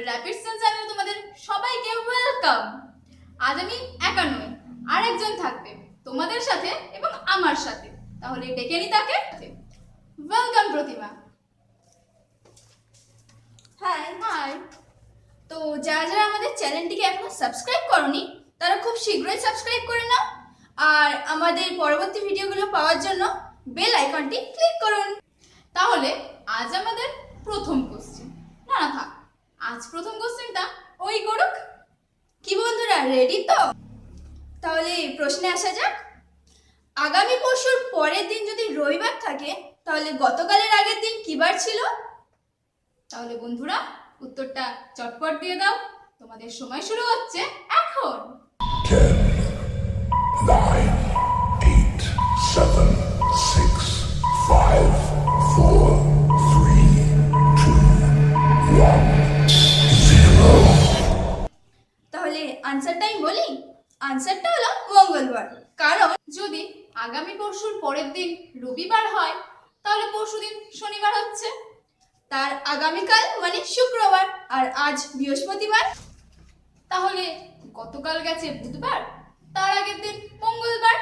আমাদের র্যাপিড সেন চ্যানেলে তোমাদের সবাইকে ওয়েলকাম আজ আমি একা নই আর একজন থাকবে তোমাদের সাথে এবং আমার সাথে। তাহলে ডেকে নি তাকে। ওয়েলকাম প্রতিমা। হাই হাই তো যারা যারা আমাদের চ্যানেলটিকে এখনও সাবস্ক্রাইব করনি, তারা খুব শীঘ্রই সাবস্ক্রাইব করে নাও। আর আমাদের পরবর্তী ভিডিওগুলো পাওয়ার জন্য বেল আইকনটি ক্লিক করুন। তাহলে আজ আমাদের প্রথম রেডি তো? তাহলে প্রশ্নে আসা যাক। আগামী পরশুর পরের দিন যদি রবিবার থাকে, তাহলে গতকালের আগের দিন কি বার ছিল? তাহলে বন্ধুরা, উত্তরটা চটপট দিয়ে দাও। তোমাদের সময় শুরু হচ্ছে এখন। আনসারটা আমি বলি? আনসারটা হলো মঙ্গলবার। কারণ যদি আগামী পরশুর পরের দিন রবিবার হয়, তাহলে পরশুদিন শনিবার হচ্ছে। তার আগামীকাল মানে শুক্রবার, আর আজ বৃহস্পতিবার। তাহলে গতকাল গেছে বুধবার, তার আগের দিন মঙ্গলবার।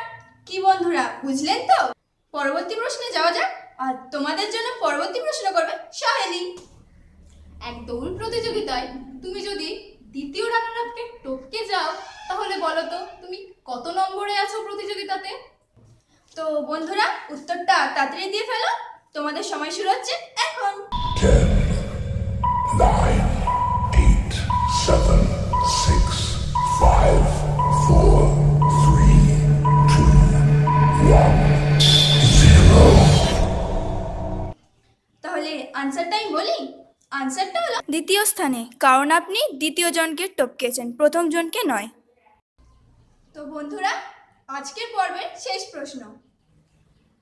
কি বন্ধুরা, বুঝলেন তো? পরবর্তী প্রশ্নে যাওয়া যাক, আর তোমাদের জন্য পরবর্তী প্রশ্ন করবে সাহেলি এক দৌড় প্রতিযোগিতায় তুমি যদি দ্বিতীয় রানার আপকে টপকে যাও তাহলে বলো তো তুমি কত নম্বরে আছো প্রতিযোগিতাতে? তো বন্ধুরা উত্তরটা তাড়াতাড়ি দিয়ে ফেলো তোমাদের সময় শুরু হচ্ছে এখন। Seven, six, five, four, three, two, one, zero. তাহলে আনসারটা আমি বলি? আনসারটা হলো দ্বিতীয় স্থানে কারণ আপনি দ্বিতীয় জনকে টপকেছেন প্রথম জনকে নয়। তো বন্ধুরা আজকের পর্বের শেষ প্রশ্ন।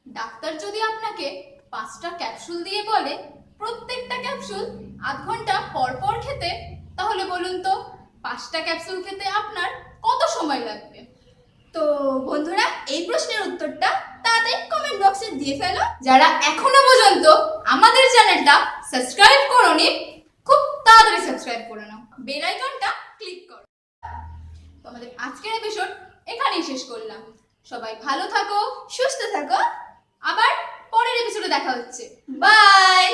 ডাক্তার যদি আপনাকে পাঁচটা ক্যাপসুল দিয়ে বলে প্রত্যেকটা ক্যাপসুল আধ ঘণ্টা পর পর খেতে তাহলে বলুন তো পাঁচটা ক্যাপসুল খেতে আপনার কত সময় লাগবে? তো বন্ধুরা এই প্রশ্নের উত্তরটা তাদের কমেন্ট বক্সে দিয়ে ফেলো। যারা এখনও পর্যন্ত আমাদের চ্যানেলটা সাবস্ক্রাইব করোনি খুব তাড়াতাড়ি সাবস্ক্রাইব করে নাও। বেল আইকনটা ক্লিক করো। তো আমাদের আজকের এপিসোড এখানেই শেষ করলাম। সবাই ভালো থাকো, সুস্থ থাকো। আবার পরের এপিসোডে দেখা হচ্ছে। বাই